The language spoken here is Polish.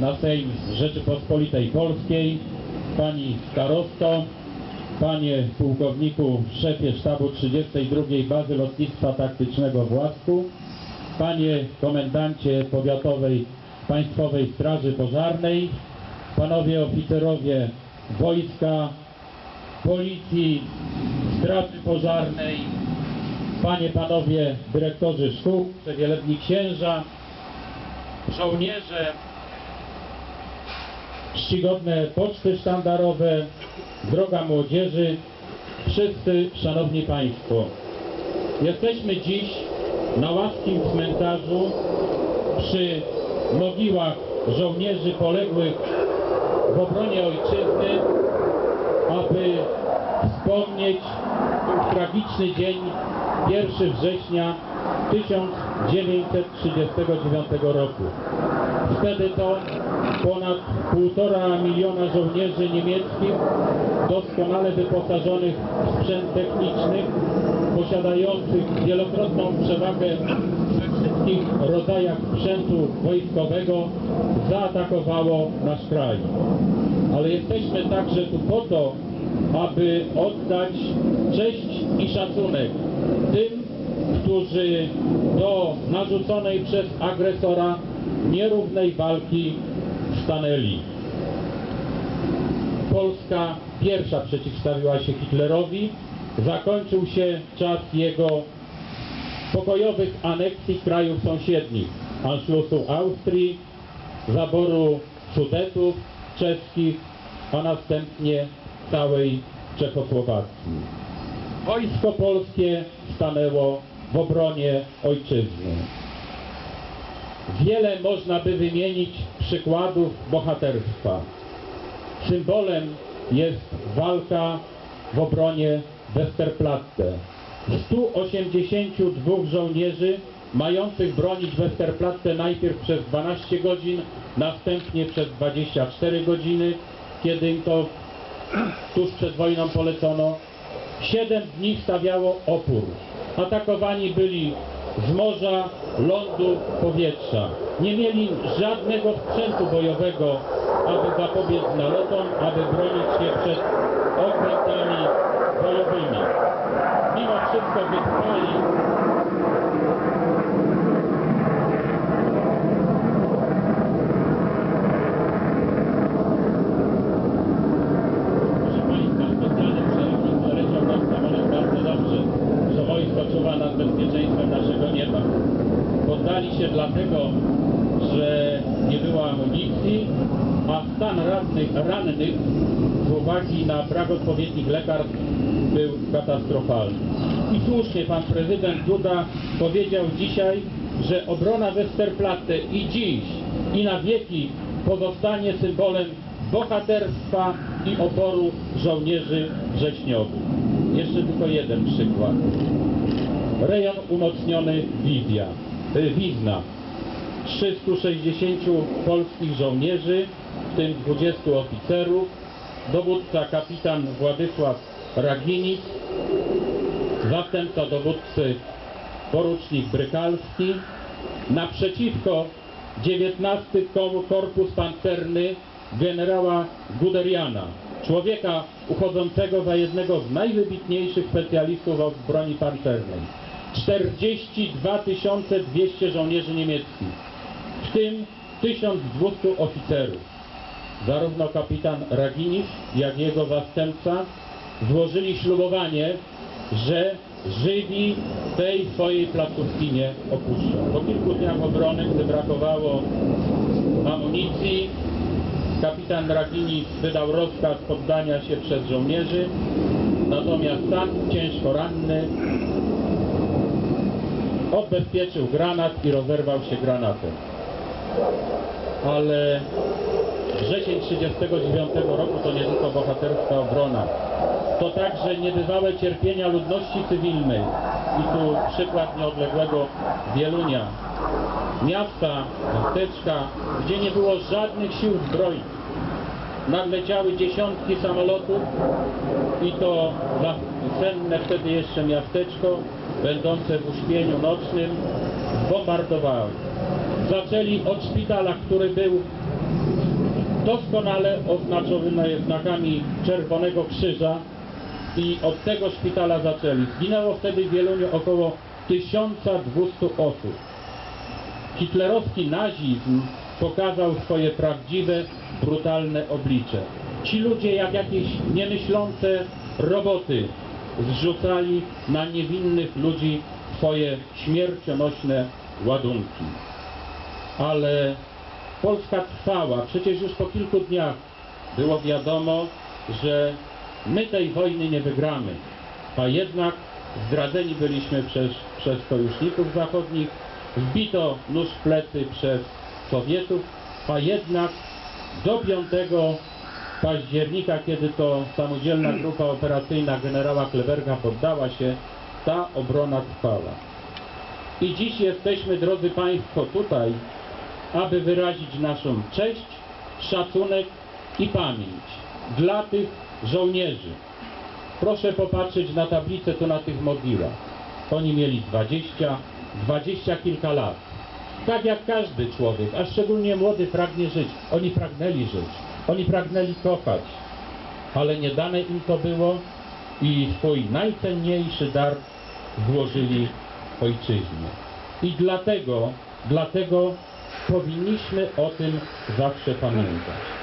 na Sejm Rzeczypospolitej Polskiej, Pani Starosto, Panie Pułkowniku, Szefie Sztabu 32 Bazy Lotnictwa Taktycznego w Łasku, Panie Komendancie Powiatowej Państwowej Straży Pożarnej, Panowie Oficerowie Wojska, Policji, Straży Pożarnej, Panie, Panowie Dyrektorzy Szkół, Przewielebni Księża, żołnierze, czcigodne poczty sztandarowe, droga młodzieży, wszyscy szanowni Państwo. Jesteśmy dziś na łaskim cmentarzu przy mogiłach żołnierzy poległych w obronie ojczyzny, aby wspomnieć tragiczny dzień 1 września 1939 roku. Wtedy to ponad półtora miliona żołnierzy niemieckich, doskonale wyposażonych w sprzęt techniczny, posiadających wielokrotną przewagę we wszystkich rodzajach sprzętu wojskowego, zaatakowało nasz kraj. Ale jesteśmy także tu po to, aby oddać cześć i szacunek tym, którzy do narzuconej przez agresora nierównej walki stanęli. Polska pierwsza przeciwstawiła się Hitlerowi, zakończył się czas jego pokojowych aneksji krajów sąsiednich, Anschlussu Austrii, zaboru Sudetów czeskich, a następnie całej Czechosłowacji. Wojsko polskie stanęło w obronie ojczyzny. Wiele można by wymienić przykładów bohaterstwa. Symbolem jest walka w obronie Westerplatte. 182 żołnierzy mających bronić Westerplatte najpierw przez 12 godzin, następnie przez 24 godziny, kiedy im to tuż przed wojną polecono. Siedem dni stawiało opór. Atakowani byli z morza, lądu, powietrza. Nie mieli żadnego sprzętu bojowego, aby zapobiec nalotom, aby bronić się przed okrętami bojowymi. Mimo wszystko wytrwali. Się dlatego, że nie było amunicji, a stan rannych, rannych z uwagi na brak odpowiednich lekarstw był katastrofalny. I słusznie pan prezydent Duda powiedział dzisiaj, że obrona Westerplatte i dziś, i na wieki pozostanie symbolem bohaterstwa i oporu żołnierzy wrześniowych. Jeszcze tylko jeden przykład. Rejon umocniony Wizja, Wizna. 360 polskich żołnierzy, w tym 20 oficerów, dowódca kapitan Władysław Raginic, zastępca dowódcy porucznik Brykalski, naprzeciwko 19 Ko- Korpus Pancerny generała Guderiana, człowieka uchodzącego za jednego z najwybitniejszych specjalistów od broni pancernej. 42 200 żołnierzy niemieckich, w tym 1200 oficerów. Zarówno kapitan Raginis, jak jego zastępca złożyli ślubowanie, że żywi tej swojej placówki nie opuszczą. Po kilku dniach obrony, gdy brakowało amunicji, kapitan Ragini wydał rozkaz poddania się przez żołnierzy, natomiast sam ciężko ranny odbezpieczył granat i rozerwał się granatem. Ale wrzesień 1939 roku to nie tylko bohaterska obrona, to także niebywałe cierpienia ludności cywilnej. I tu przykład nieodległego Wielunia, miasta, miasteczka, gdzie nie było żadnych sił zbrojnych. Nadleciały dziesiątki samolotów i to za senne wtedy jeszcze miasteczko, będące w uśpieniu nocnym, bombardowały. Zaczęli od szpitala, który był doskonale oznaczone znakami Czerwonego Krzyża i od tego szpitala zaczęli. Zginęło wtedy w Wieluniu około 1200 osób. Hitlerowski nazizm pokazał swoje prawdziwe, brutalne oblicze. Ci ludzie jak jakieś niemyślące roboty zrzucali na niewinnych ludzi swoje śmiercionośne ładunki. Ale Polska trwała. Przecież już po kilku dniach było wiadomo, że my tej wojny nie wygramy. A jednak zdradzeni byliśmy przez, przez sojuszników zachodnich, wbito nóż plecy przez Sowietów, a jednak do 5 października, kiedy to samodzielna grupa operacyjna generała Kleberga poddała się, ta obrona trwała. I dziś jesteśmy, drodzy Państwo, tutaj, aby wyrazić naszą cześć, szacunek i pamięć dla tych żołnierzy. Proszę popatrzeć na tablicę tu na tych mogiłach. Oni mieli 20, 20 kilka lat. Tak jak każdy człowiek, a szczególnie młody pragnie żyć. Oni pragnęli żyć. Oni pragnęli kochać. Ale nie dane im to było i swój najcenniejszy dar złożyli ojczyźnie. I dlatego, dlatego powinniśmy o tym zawsze pamiętać.